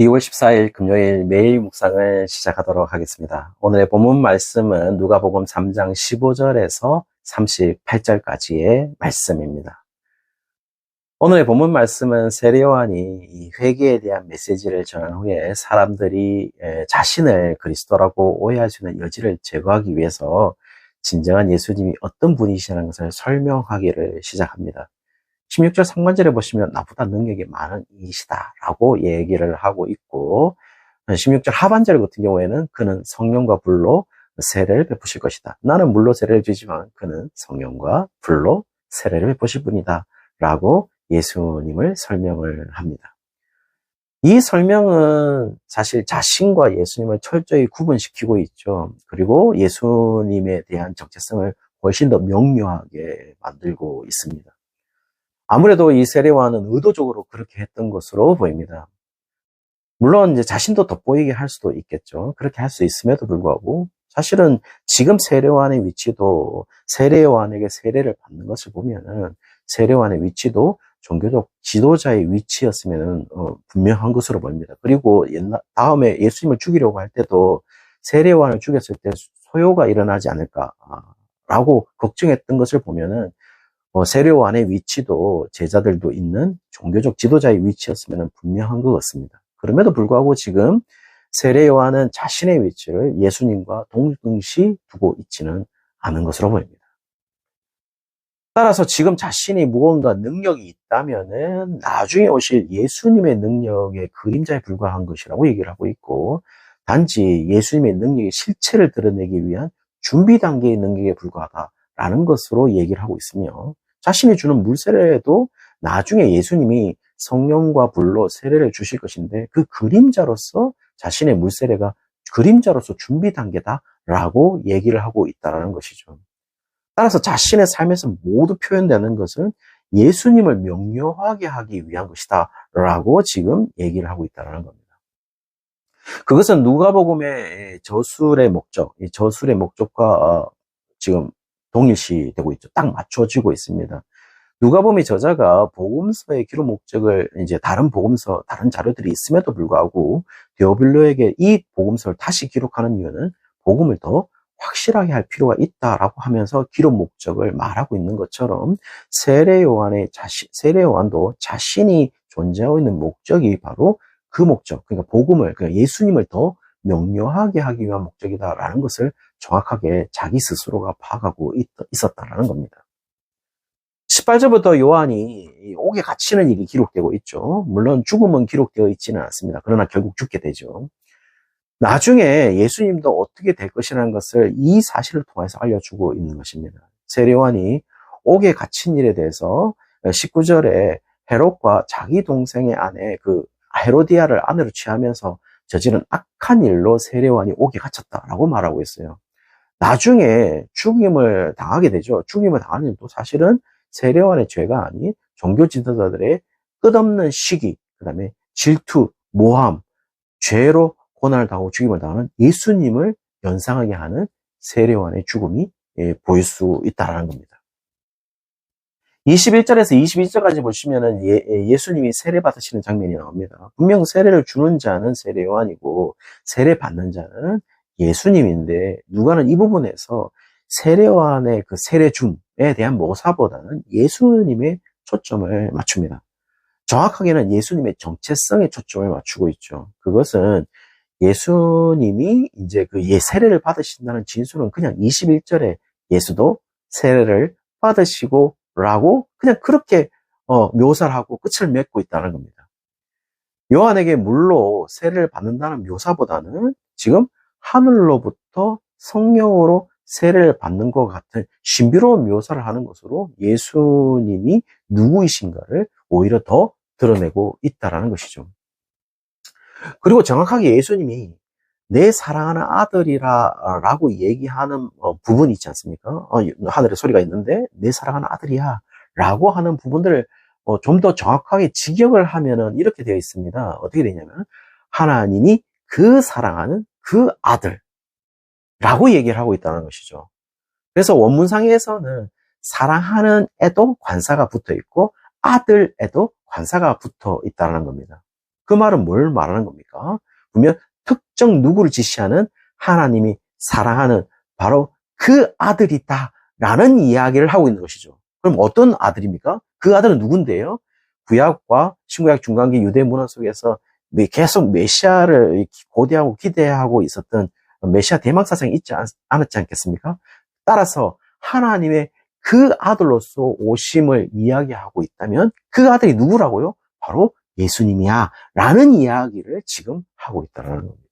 2월 14일 금요일 매일 묵상을 시작하도록 하겠습니다. 오늘의 본문 말씀은 누가복음 3장 15절에서 38절까지의 말씀입니다. 오늘의 본문 말씀은 세례요한이 이 회개에 대한 메시지를 전한 후에 사람들이 자신을 그리스도라고 오해할 수 있는 여지를 제거하기 위해서 진정한 예수님이 어떤 분이시라는 것을 설명하기를 시작합니다. 16절 상반절에 보시면 나보다 능력이 많은 이시다라고 얘기를 하고 있고 16절 하반절 같은 경우에는 그는 성령과 불로 세례를 베푸실 것이다. 나는 물로 세례를 주지만 그는 성령과 불로 세례를 베푸실 분이다. 라고 예수님을 설명을 합니다. 이 설명은 사실 자신과 예수님을 철저히 구분시키고 있죠. 그리고 예수님에 대한 정체성을 훨씬 더 명료하게 만들고 있습니다. 아무래도 이 세례와는 의도적으로 그렇게 했던 것으로 보입니다. 물론 이제 자신도 돋보이게 할 수도 있겠죠. 그렇게 할 수 있음에도 불구하고 사실은 지금 세례와의 위치도 세례와에게 세례를 받는 것을 보면은 세례와의 위치도 종교적 지도자의 위치였으면 어, 분명한 것으로 보입니다. 그리고 옛날 다음에 예수님을 죽이려고 할 때도 세례와를 죽였을 때 소요가 일어나지 않을까라고 걱정했던 것을 보면은 어, 세례요한의 위치도 제자들도 있는 종교적 지도자의 위치였으면 분명한 것 같습니다. 그럼에도 불구하고 지금 세례 요한은 자신의 위치를 예수님과 동등시 두고 있지는 않은 것으로 보입니다. 따라서 지금 자신이 무언가 능력이 있다면은 나중에 오실 예수님의 능력의 그림자에 불과한 것이라고 얘기를 하고 있고 단지 예수님의 능력의 실체를 드러내기 위한 준비 단계의 능력에 불과하다라는 것으로 얘기를 하고 있으며 자신이 주는 물세례도 나중에 예수님이 성령과 불로 세례를 주실 것인데 그 그림자로서 자신의 물세례가 그림자로서 준비 단계다라고 얘기를 하고 있다는 것이죠. 따라서 자신의 삶에서 모두 표현되는 것은 예수님을 명료하게 하기 위한 것이다라고 지금 얘기를 하고 있다는 겁니다. 그것은 누가복음의 저술의 목적, 저술의 목적과 어, 지금 동일시되고 있죠. 딱 맞춰지고 있습니다. 누가복음의 저자가 복음서의 기록 목적을 이제 다른 복음서, 다른 자료들이 있음에도 불구하고 디오빌로에게 이 복음서를 다시 기록하는 이유는 복음을 더 확실하게 할 필요가 있다라고 하면서 기록 목적을 말하고 있는 것처럼 세례 요한의 자신, 세례 요한도 자신이 존재하고 있는 목적이 바로 그 목적, 그러니까 복음을, 그러니까 예수님을 더 명료하게 하기 위한 목적이다라는 것을 정확하게 자기 스스로가 파악하고 있, 었다라는 겁니다. 18절부터 요한이 옥에 갇히는 일이 기록되고 있죠. 물론 죽음은 기록되어 있지는 않습니다. 그러나 결국 죽게 되죠. 나중에 예수님도 어떻게 될 것이라는 것을 이 사실을 통해서 알려주고 있는 것입니다. 세례요한이 옥에 갇힌 일에 대해서 19절에 헤롯과 자기 동생의 아내 그 헤로디아를 아내로 취하면서 저지른 악한 일로 세례요한이 옥에 갇혔다라고 말하고 있어요. 나중에 죽임을 당하게 되죠. 죽임을 당하는 일도 사실은 세례원의 죄가 아닌 종교 지도자들의 끝없는 시기, 그 다음에 질투, 모함, 죄로 고난을 당하고 죽임을 당하는 예수님을 연상하게 하는 세례원의 죽음이 예, 보일 수 있다는 겁니다. 21절에서 22절까지 보시면은 예, 수님이 세례 받으시는 장면이 나옵니다. 분명 세례를 주는 자는 세례 요한이고 세례 받는 자는 예수님인데 누가는 이 부분에서 세례 요한의 그 세례 줌에 대한 모사보다는 예수님의 초점을 맞춥니다. 정확하게는 예수님의 정체성에 초점을 맞추고 있죠. 그것은 예수님이 이제 그 예, 세례를 받으신다는 진술은 그냥 21절에 예수도 세례를 받으시고 라고 그냥 그렇게 어, 묘사를 하고 끝을 맺고 있다는 겁니다. 요한에게 물로 세례를 받는다는 묘사보다는 지금 하늘로부터 성령으로 세례를 받는 것 같은 신비로운 묘사를 하는 것으로 예수님이 누구이신가를 오히려 더 드러내고 있다라는 것이죠. 그리고 정확하게 예수님이 내 사랑하는 아들이라라고 얘기하는 어, 부분이 있지 않습니까? 어, 하늘의 소리가 있는데 내 사랑하는 아들이야라고 하는 부분들을 어, 좀더 정확하게 직역을 하면은 이렇게 되어 있습니다. 어떻게 되냐면 하나님이 그 사랑하는 그 아들라고 얘기를 하고 있다는 것이죠. 그래서 원문상에서는 사랑하는 애도 관사가 붙어 있고 아들에도 관사가 붙어 있다는 겁니다. 그 말은 뭘 말하는 겁니까? 분명 특정 누구를 지시하는 하나님이 사랑하는 바로 그 아들이다. 라는 이야기를 하고 있는 것이죠. 그럼 어떤 아들입니까? 그 아들은 누군데요? 구약과 신구약 중간기 유대 문화 속에서 계속 메시아를 고대하고 기대하고 있었던 메시아 대막 사상이 있지 않, 않았지 않겠습니까? 따라서 하나님의 그 아들로서 오심을 이야기하고 있다면 그 아들이 누구라고요? 바로 예수님이야. 라는 이야기를 지금 하고 있다는 겁니다.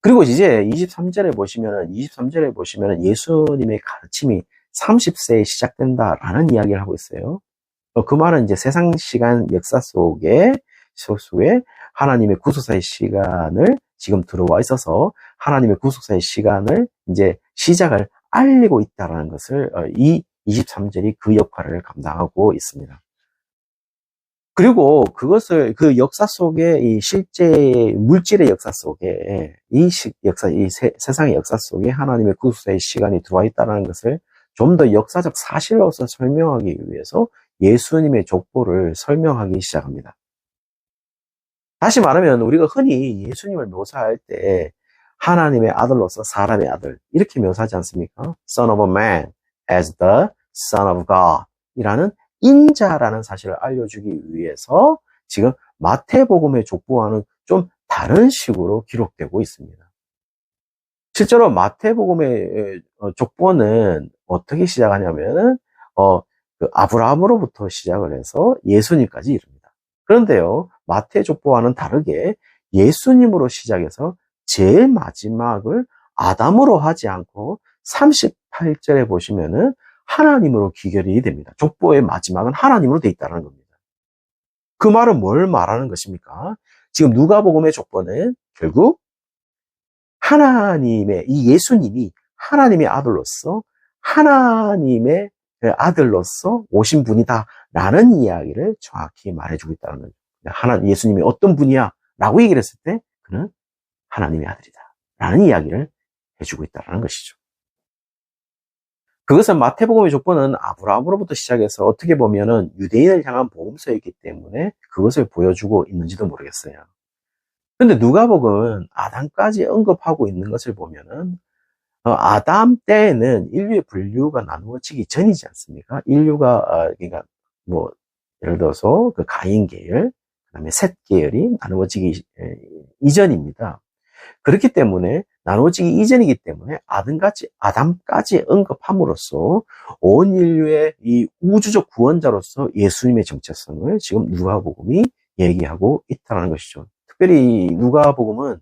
그리고 이제 23절에 보시면은, 23절에 보시면은 예수님의 가르침이 30세에 시작된다라는 이야기를 하고 있어요. 어, 그 말은 이제 세상 시간 역사 속에, 속에 하나님의 구속사의 시간을 지금 들어와 있어서 하나님의 구속사의 시간을 이제 시작을 알리고 있다는 것을 어, 이 23절이 그 역할을 감당하고 있습니다. 그리고 그것을 그 역사 속에 이 실제 물질의 역사 속에 이 역사 이 세, 상의 역사 속에 하나님의 구속사의 시간이 들어와 있다는 것을 좀 더 역사적 사실로서 설명하기 위해서 예수님의 족보를 설명하기 시작합니다. 다시 말하면 우리가 흔히 예수님을 묘사할 때 하나님의 아들로서 사람의 아들 이렇게 묘사하지 않습니까? Son of a man as the Son of God 이라는 인자라는 사실을 알려주기 위해서 지금 마태복음의 족보와는 좀 다른 식으로 기록되고 있습니다. 실제로 마태복음의 어, 족보는 어떻게 시작하냐면 어, 그 아브라함으로부터 시작을 해서 예수님까지 이릅니다. 그런데요, 마태 족보와는 다르게 예수님으로 시작해서 제일 마지막을 아담으로 하지 않고 38절에 보시면은 하나님으로 기결이 됩니다. 족보의 마지막은 하나님으로 돼 있다는 겁니다. 그 말은 뭘 말하는 것입니까? 지금 누가복음의 족보는 결국 하나님의 이 예수님이 하나님의 아들로서 하나님의 아들로서 오신 분이다라는 이야기를 정확히 말해주고 있다는 거죠. 하나 예수님이 어떤 분이야라고 얘기를 했을 때 그는 하나님의 아들이다라는 이야기를 해주고 있다는 것이죠. 그것은 마태복음의 족보는 아브라함으로부터 시작해서 어떻게 보면은 유대인을 향한 보험서였기 때문에 그것을 보여주고 있는지도 모르겠어요. 근데 누가복음은 아담까지 언급하고 있는 것을 보면은 어, 아담 때에는 인류의 분류가 나누어지기 전이지 않습니까? 인류가 어, 그러니까 뭐 예를 들어서 그 가인 계열, 그다음에 셋 계열이 나누어지기 이전입니다. 그렇기 때문에 나누어지기 이전이기 때문에 아담까지, 아담까지 언급함으로써 온 인류의 이 우주적 구원자로서 예수님의 정체성을 지금 누가복음이 얘기하고 있다는 것이죠. 특별히 누가복음은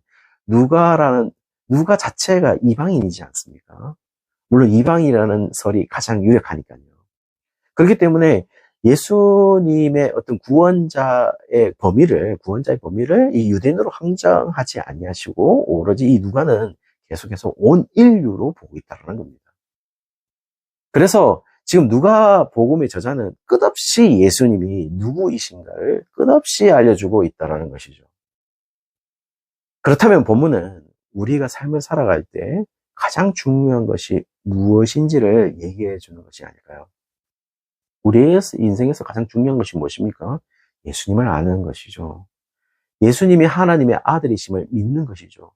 누가라는 누가 자체가 이방인이지 않습니까? 물론 이방이라는 설이 가장 유력하니까요. 그렇기 때문에 예수님의 어떤 구원자의 범위를 구원자의 범위를 이 유대인으로 항정하지 아니하시고 오로지 이 누가는 계속해서 온 인류로 보고 있다는 겁니다. 그래서 지금 누가 복음의 저자는 끝없이 예수님이 누구이신가를 끝없이 알려주고 있다는 것이죠. 그렇다면 본문은 우리가 삶을 살아갈 때 가장 중요한 것이 무엇인지를 얘기해 주는 것이 아닐까요? 우리의 인생에서 가장 중요한 것이 무엇입니까? 예수님을 아는 것이죠. 예수님이 하나님의 아들이심을 믿는 것이죠.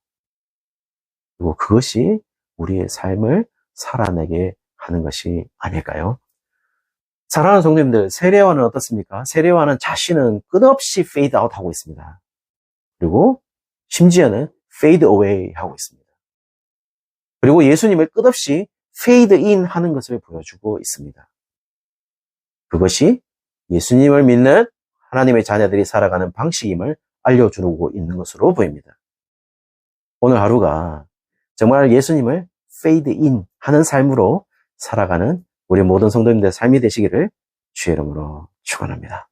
그리고 그것이 우리의 삶을 살아내게 하는 것이 아닐까요? 사랑하는 성도님들, 세례와는 어떻습니까? 세례와는 자신은 끝없이 페이드 아웃 하고 있습니다. 그리고 심지어는 페이드 어웨이 하고 있습니다. 그리고 예수님을 끝없이 페이드 인 하는 것을 보여주고 있습니다. 그것이 예수님을 믿는 하나님의 자녀들이 살아가는 방식임을 알려주고 있는 것으로 보입니다. 오늘 하루가 정말 예수님을 페이드 인 하는 삶으로 살아가는 우리 모든 성도님들의 삶이 되시기를 주의 이름으로 축원합니다.